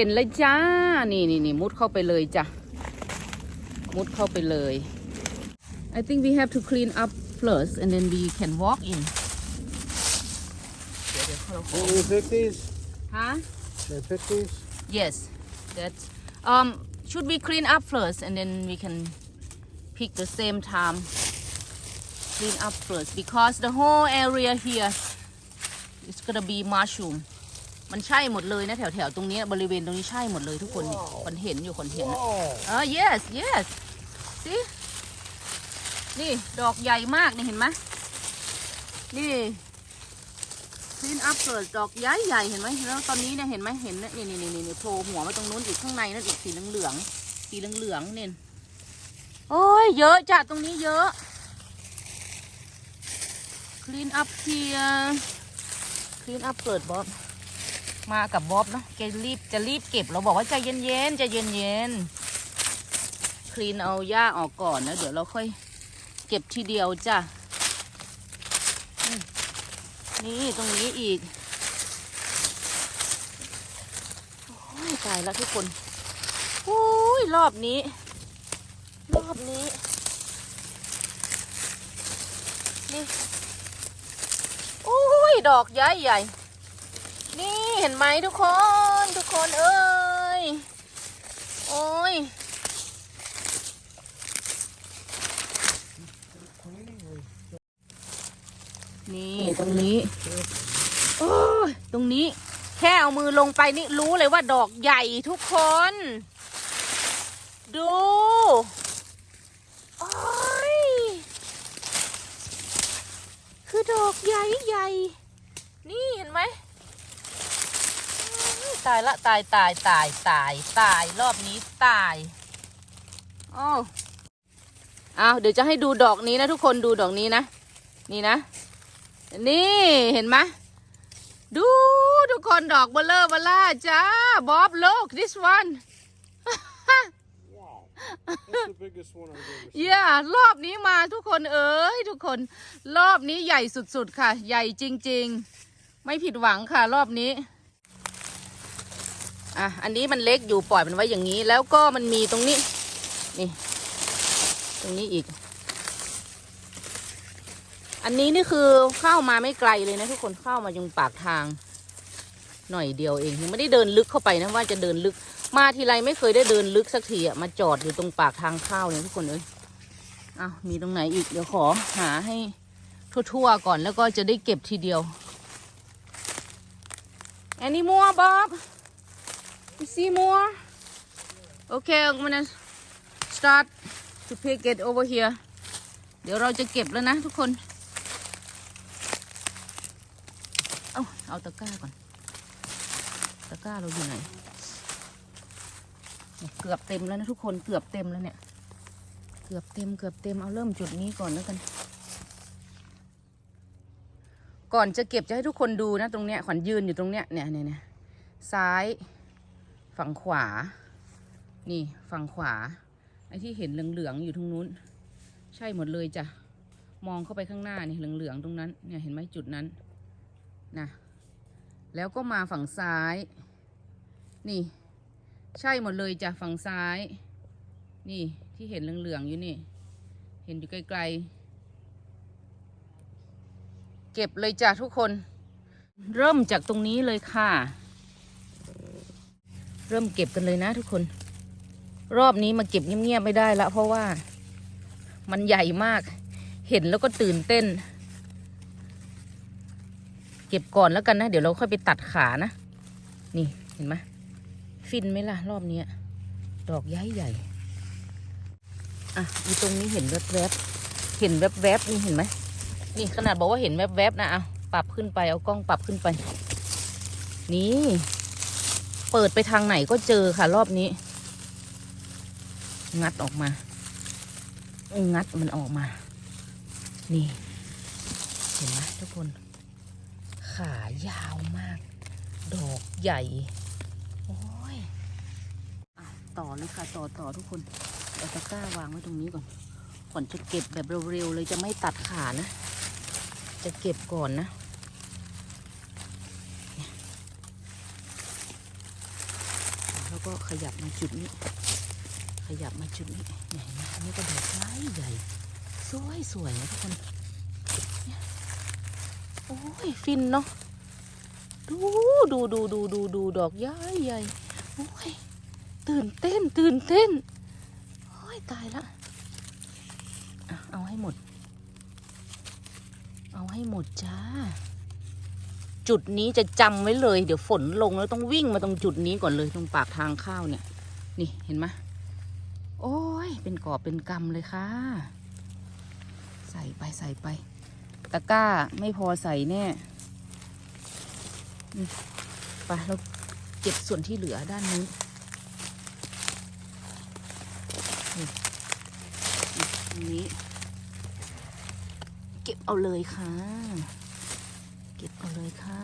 เห็นเลยจ้า นี่นี่นี่มุดเข้าไปเลยจ้ะ มุดเข้าไปเลย I think we have to clean up first and then we can walk in เดี๋ยวเดี๋ยวเราขอ Can we pick these? ฮะ Can I pick these? Yes, that's um should we clean up first and then we can pick the same time. Clean up first because the whole area here is gonna be mushroom. มันใช่หมดเลยนะแถวแถวๆตรงเนี้ยบริเวณตรงนี้ใช่หมดเลยทุกคนนี่คนเห็นอยู่คนเห็นอะ Oh, เออ yes yes สินี่ดอกใหญ่มากนี่เห็นไหมนี่ clean up first ดอกใหญ่ใหญ่ๆเห็นไหมแล้วตอนนี้เนี่ยเห็นไหมเห็นนะนี่นี่นี่นี่โผล่หัวมาตรงนู้นอีกข้างในนั่นอีกสีเหลืองๆสีเหลืองๆเนี่ยโอ้ยเยอะจ้ะตรงนี้เยอะ clean up here clean up first บ๊อบ มากับบ๊อบเนาะแกรีบจะรีบเก็บเราบอกว่าใจเย็นๆใจเย็นๆคลีนเอาหญ้าออกก่อนนะเดี๋ยวเราค่อยเก็บทีเดียวจ้ะนี่ตรงนี้อีกโอ้ยตายแล้วทุกคนโอ้ยรอบนี้ รอบนี้ นี่โอ้ยดอกใหญ่ใหญ่ นี่เห็นไหมทุกคนทุกคนเอ้ย โอ้ยนี่ตรงนี้โอ้ยตรงนี้ แค่เอามือลงไปนี่รู้เลยว่าดอกใหญ่ทุกคน ดูโอ้ยคือดอกใหญ่ใหญ่ นี่เห็นไหม ตายละตายตายตายตายตายรอบนี้ตายอ้าวอ้าวเดี๋ยวจะให้ดูดอกนี้นะทุกคนดูดอกนี้นะ นี่นะ นี่เห็นไหมดูทุกคนดอกเบลเลอร์เบลล่าจ้าบ๊อบ look this one wow. That's the biggest one I've ever seen. ย่ารอบนี้มาทุกคนเอ้ยทุกคน รอบนี้ใหญ่สุดๆค่ะ ใหญ่จริง ๆ ไม่ผิดหวังค่ะรอบนี้ อะอันนี้มันเล็กอยู่ปล่อยมันไว้อย่างนี้ แล้วก็มันมีตรงนี้ นี่ ตรงนี้อีก อันนี้นี่คือเข้ามาไม่ไกลเลยนะทุกคนเข้ามายังปากทาง หน่อยเดียวเองยังไม่ได้เดินลึกเข้าไปนะว่าจะเดินลึก มาทีไรไม่เคยได้เดินลึกสักทีอะมาจอดอยู่ตรงปากทางเข้าเนี่ยทุกคนเอ้ยอ้าวมีตรงไหนอีกเดี๋ยวขอหาให้ทั่วๆก่อนแล้วก็จะได้เก็บทีเดียว Any more Bob You see more Okay I'm gonna start to pick it over here เดี๋ยวเราจะเก็บแล้วนะทุกคน เอาเอาตะกร้าก่อน ตะกร้าเราอยู่ไหน เกือบเต็มแล้วนะทุกคน เกือบเต็มแล้วเนี่ย เกือบเต็ม เกือบเต็ม เอาเริ่มจุดนี้ก่อนแล้วกัน ก่อนจะเก็บจะให้ทุกคนดูนะตรงเนี้ย ขวัญยืนอยู่ตรงเนี้ย เนี่ยเนี่ยซ้าย ฝั่งขวา นี่ฝั่งขวา ไอ้ที่เห็นเหลืองๆอยู่ตรงนู้น ใช่หมดเลยจ้ะ มองเข้าไปข้างหน้านี่เหลืองๆตรงนั้น เนี่ยเห็นไหมจุดนั้น นะ แล้วก็มาฝั่งซ้าย นี่ ใช่หมดเลยจ้ะฝั่งซ้าย นี่ที่เห็นเหลืองๆอยู่นี่ เห็นอยู่ไกลๆ เก็บเลยจ้ะทุกคน เริ่มจากตรงนี้เลยค่ะ เริ่มเก็บกันเลยนะทุกคน รอบนี้มาเก็บเงียบๆไม่ได้ละเพราะว่ามันใหญ่มาก เห็นแล้วก็ตื่นเต้น เก็บก่อนแล้วกันนะ เดี๋ยวเราค่อยไปตัดขานะ นี่เห็นไหมฟินไหมล่ะ รอบนี้ดอกใหญ่ใหญ่อะอีตรงนี้เห็นแวบๆเห็นแวบๆนี่เห็นไหมนี่ขนาดบอกว่าเห็นแวบๆนะเอาปรับขึ้นไปเอากล้องปรับขึ้นไป นี่ เปิดไปทางไหนก็เจอค่ะ รอบนี้ งัดออกมา งัดมันออกมา นี่ เห็นไหมทุกคน ขายาวมาก ดอกใหญ่ โอ้ยอต่อเลยค่ะ ต่อต่อทุกคนเอาตะกร้าวางไว้ตรงนี้ก่อนก่อนจะเก็บแบบเร็วๆเลยจะไม่ตัดขานะ จะเก็บก่อนนะ แล้วก็ขยับมาจุดนี้ ขยับมาจุดนี้เนี่ยเห็นไหมอันนี้ก็ดอกใหญ่ใหญ่ สวยสวยนะทุกคนเนี่ยโอ้ยฟินเนาะดูดูดูดูดูดูดอกใหญ่ใหญ่โอ้ยตื่นเต้นตื่นเต้นโอ้ยตายละเอาให้หมด เอาให้หมดจ้า จุดนี้จะจำไว้เลย เดี๋ยวฝนลงแล้วต้องวิ่งมาตรงจุดนี้ก่อนเลยตรงปากทางเข้าเนี่ย นี่เห็นไหมโอ้ย เป็นกอบเป็นกำเลยค่ะ ใส่ไปใส่ไปตะกร้าไม่พอใส่แน่ไปเราเก็บส่วนที่เหลือด้านนู้นนี่นี่ตรงนี้เก็บเอาเลยค่ะ เก็บเอาเลยค่ะ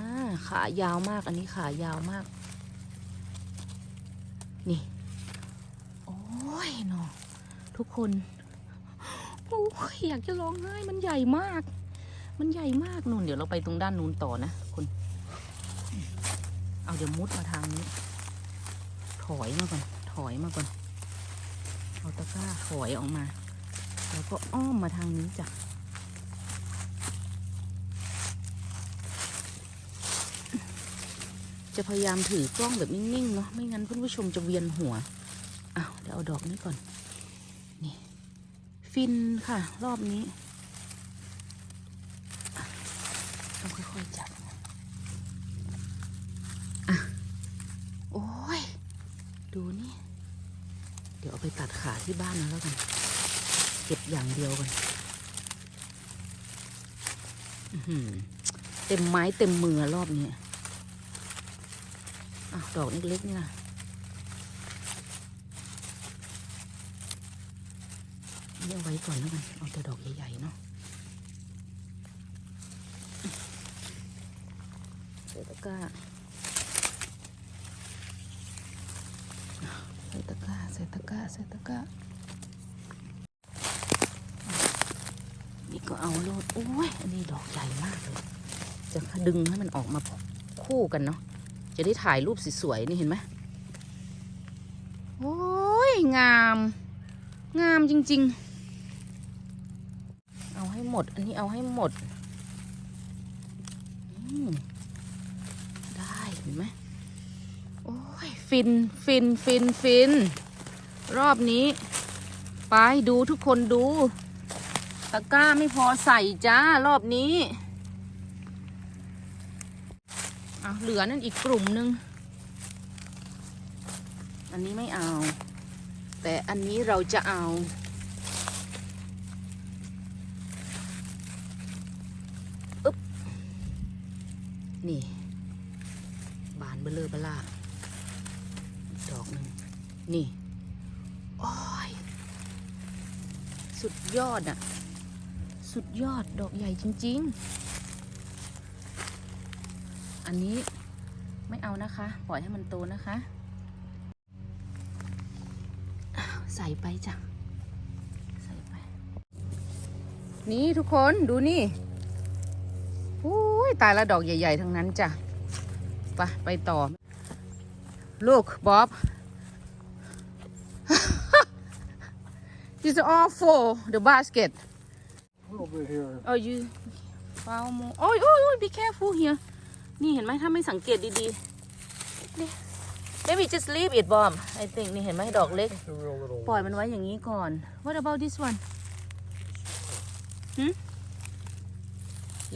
ขายาวมากอันนี้ขายาวมาก นี่ โอ้ยเนาะทุกคนโอ้ยอยากจะร้องไห้มันใหญ่มาก มันใหญ่มากนู่นเดี๋ยวเราไปตรงด้านนู้นต่อนะคุณเอาเดี๋ยวมุดมาทางนี้ ถอยมาก่อน ถอยมาก่อน เอาตะกร้าถอยออกมา แล้วก็อ้อมมาทางนี้จ้ะ จะพยายามถือกล้องแบบนิ่งๆเนาะไม่งั้นเพื่อนผู้ชมจะเวียนหัวอ้าวเดี๋ยวเอาดอกนี้ก่อน นี่ ฟินค่ะ รอบนี้ต้องค่อยๆจับอะโอ้ย ดูนี่ เดี๋ยวเอาไปตัดขาที่บ้านนะแล้วกัน เก็บอย่างเดียวกันอื้อหือเต็มไม้เต็มมือรอบนี้ อะดอกเล็กๆนี่นะนี่เอาไว้ก่อนแล้วกัน เอาแต่ดอกใหญ่ๆเนาะใส่ตะกร้าใส่ตะกร้าใส่ตะกร้าใส่ตะกร้านี่ก็เอาโลดโอ้ย อันนี้ดอกใหญ่มากเลย จะดึงให้มันออกมาคู่กันเนาะ จะได้ถ่ายรูปสวยๆนี่เห็นไหมโอ้ยงาม งามจริง ๆ เอาให้หมด อันนี้เอาให้หมดมได้เห็นไหมโอ้ยฟินฟินฟินฟิน รอบนี้ไปดูทุกคนดู ตะกร้าไม่พอใส่จ้ารอบนี้ อะเหลือนั่นอีกกลุ่มหนึ่งอันนี้ไม่เอา แต่อันนี้เราจะเอาอึ๊บนี่ บานเบลเลอร์เบล่าดอกหนึ่งนี่โอ้ยสุดยอดอะสุดยอดดอกใหญ่จริง ๆ อันนี้ไม่เอานะคะ ปล่อยให้มันโตนะคะอ้าวใส่ไปจ้ะ ใส่ไป นี่ทุกคนดูนี่อุ้ยตายละดอกใหญ่ ๆ ทั้งนั้นจ้ะไปไปต่อ Look Bob This is all for the basket A little bit here. Oh you found more Oh oh oh be careful here นี่เห็นไหมถ้าไม่สังเกตดีๆนี่ maybe just leave it bomb I think นี่เห็นไหมดอกเล็ก Just a real little ปล่อยมันไว้อย่างนี้ก่อน What about this one หืม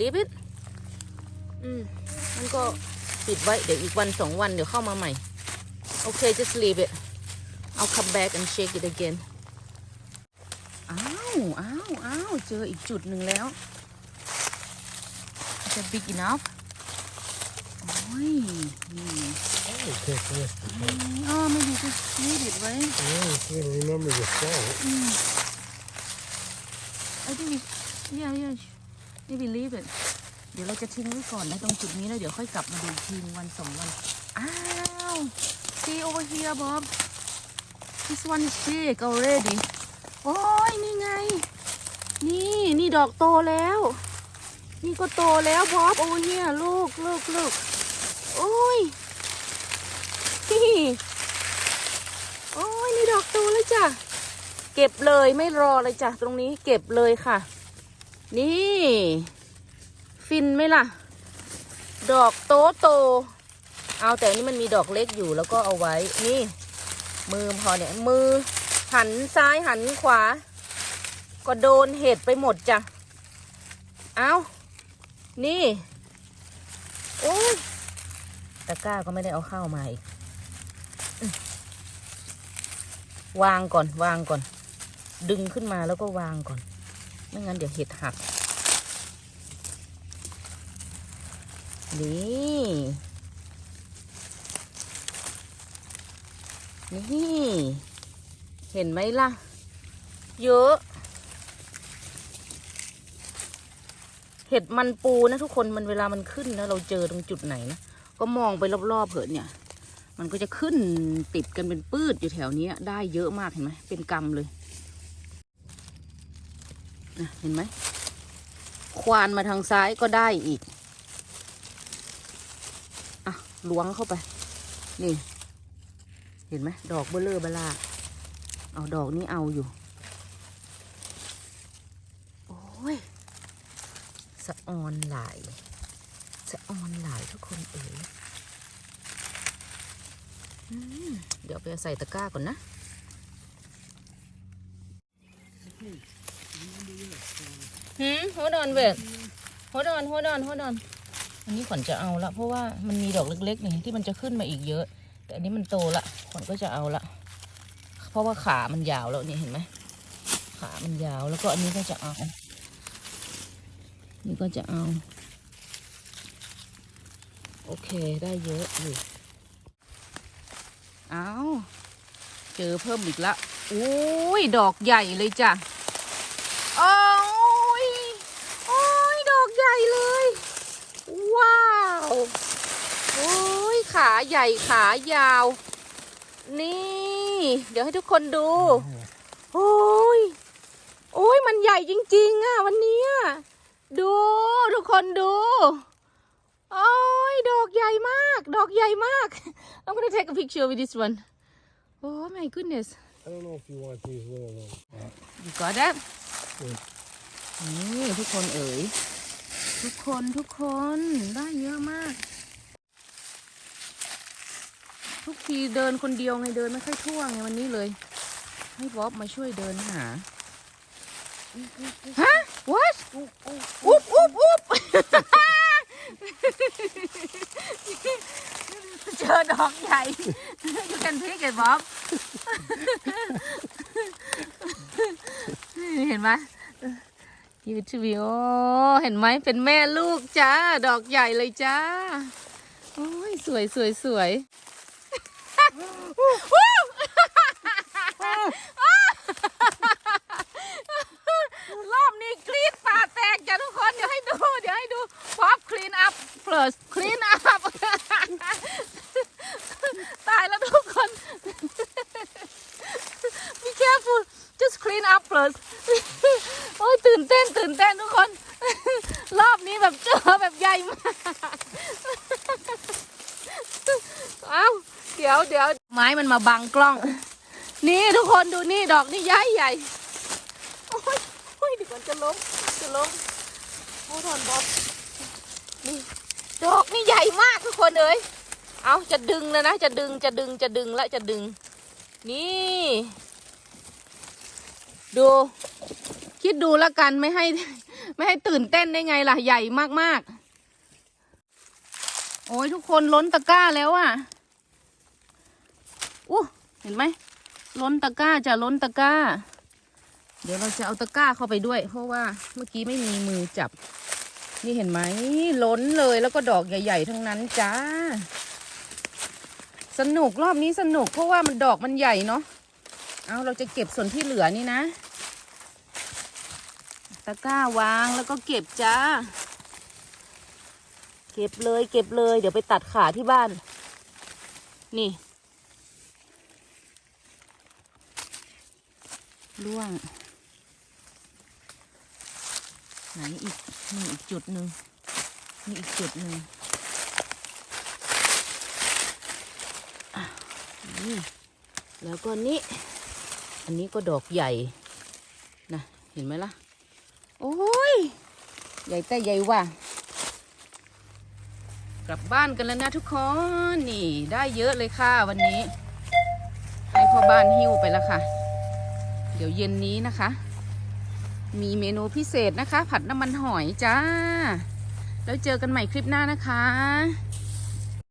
leave it อืมมันก็ปิดไว้เดี๋ยวอีกวันสองวันเดี๋ยวเข้ามาใหม่ โอเค just leave it I'll come back and shake it again อ้าวอ้าวอ้าวเจออีกจุดหนึ่งแล้ว Is that big enough โอ้ ยนี่ Oh, take this. อ๋อไม่ดี just leave it ไว้ Yeah, you gotta remember to salt. I think we yeah yeah maybe leave it เดี๋ยวเราจะทิ้งไว้ก่อนนะตรงจุดนี้แล้วเดี๋ยวค่อยกลับมาดูอีกทีหนึ่งวันสองวัน อ้าว see over here Bob this one is big already โอ้ยนี่ไง นี่นี่ดอกโตแล้ว นี่ก็โตแล้วบอบ โอ้เนี่ยลูกลูกลูกโอ้ยนี่ดอกโตเลยจ้ะ เก็บเลยไม่รอเลยจ้ะ ตรงนี้เก็บเลยค่ะ นี่ ฟินไหมล่ะ ดอกโตโต เอาแต่นนี้มันมีดอกเล็กอยู่แล้วก็เอาไว้ นี่ มือพอเนี่ย มือ หันซ้ายหันขวา ก็โดนเห็ดไปหมดจ้ะ เอานี่ โอ้ย ตะกร้าก็ไม่ได้เอาเข้ามาอีก วางก่อน วางก่อน ดึงขึ้นมาแล้วก็วางก่อน ไม่งั้นเดี๋ยวเห็ดหัก นี่ นี่ เห็นไหมล่ะ เยอะเห็ดมันปูนะทุกคนมันเวลามันขึ้นนะเราเจอตรงจุดไหนนะ ก็มองไปรอบๆเผินเนี่ย มันก็จะขึ้นติดกันเป็นปื้ดอยู่แถวนี้ได้เยอะมากเห็นไหมเป็นกำเลยนะเห็นไหมควานมาทางซ้ายก็ได้อีก อะล้วงเข้าไป นี่ เห็นไหมดอกเบลเลอร์บลาเอาดอกนี้เอาอยู่ โอ้ย สะออนหลาย สะออนหลายทุกคนเอ๋ยอืมเดี๋ยวไปใส่ตะกร้าก่อนนะหืม hold on wait hold on hold on hold on อันนี้ขวัญจะเอาละ เพราะว่ามันมีดอกเล็กๆนี่ที่มันจะขึ้นมาอีกเยอะ แต่อันนี้มันโตละขวัญก็จะเอาละ เพราะว่าขามันยาวแล้วนี่เห็นไหม ขามันยาวแล้วก็อันนี้ก็จะเอา นี่ก็จะเอา โอเคได้เยอะอยู่เอาเจอเพิ่มอีกละอุ้ยดอกใหญ่เลยจ้ะโอ้ยโอ้ยดอกใหญ่เลย ว้าวโอ้ยขาใหญ่ขายาว นี่ เดี๋ยวให้ทุกคนดูโอ้ยโอ้ยมันใหญ่จริง ๆ อะ วันนี้อะดูทุกคนดูโอ้ย ดอกใหญ่มาก ดอกใหญ่มาก I'm gonna take a picture with this one Oh my goodness I don't know if you want these little ones. you got that อืมนี่ทุกคนเอ๋ยทุกคนทุกคนได้เยอะมาก ทุกทีเดินคนเดียวไงเดินไม่ค่อยทั่วไงวันนี้เลย ให้บ๊อบมาช่วยเดินหาฮะ what อุ๊บอุ๊บอุ๊บ เจอดอกใหญ่ you can pick it บ๊อบเห็นไหมยูทูบโอเห็นไหมเป็นแม่ลูกจ้า ดอกใหญ่เลยจ้า โอ้ย สวยสวยสวย รอบนี้กรีดปากแตกจ้ะทุกคน เดี๋ยวให้ดู เดี๋ยวให้ดูพอบคลีนอัพ plus คลีนอัพตายแล้วทุกคน be careful just clean up plus โอ้ยตื่นเต้นตื่นเต้นทุกคน รอบนี้แบบเจอแบบใหญ่มากเอ้าเดี๋ยวเดี๋ยวไม้มันมาบังกล้อง นี่ทุกคนดูนี่ดอกนี่ใหญ่ใหญ่โอ้ยโอ้ยเดี๋ยวมันจะล้มจะล้มโอ้ทอนบอบนี่ ดอกนี่ใหญ่มากทุกคนเอ้ยเอาจะดึงแล้วนะ จะดึงจะดึงจะดึงและจะดึง นี่ ดู คิดดูแล้วกันไม่ให้ ไม่ให้ตื่นเต้นได้ไงล่ะ ใหญ่มากๆ โอ้ยทุกคนล้นตะกร้าแล้วอะ่ะอู้เห็นไหมล้นตะกร้าจะล้นตะกร้า เดี๋ยวเราจะเอาตะกร้าเข้าไปด้วย เพราะว่าเมื่อกี้ไม่มีมือจับ นี่เห็นไหมล้นเลยแล้วก็ดอกใหญ่ ๆ ทั้งนั้นจ้า สนุกรอบนี้สนุกเพราะว่ามันดอกมันใหญ่เนาะเอาเราจะเก็บส่วนที่เหลือนี่นะ ตะกร้าวางแล้วก็เก็บจ้า เก็บเลยเก็บเลย เดี๋ยวไปตัดขาที่บ้าน นี่ล่วง ไหนอีกนี่อีกจุดหนึ่งนี่อีกจุดหนึ่งนี่แล้วก็นี่อันนี้ก็ดอกใหญ่นะเห็นไหมล่ะ โอ้ย ใหญ่แต่ใหญ่ว่ะกลับบ้านกันแล้วนะทุกคนนี่ ได้เยอะเลยค่ะวันนี้ ให้พ่อบ้านหิ้วไปแล้วค่ะ เดี๋ยวเย็นนี้นะคะ มีเมนูพิเศษนะคะ ผัดน้ำมันหอยจ้า แล้วเจอกันใหม่คลิปหน้านะคะ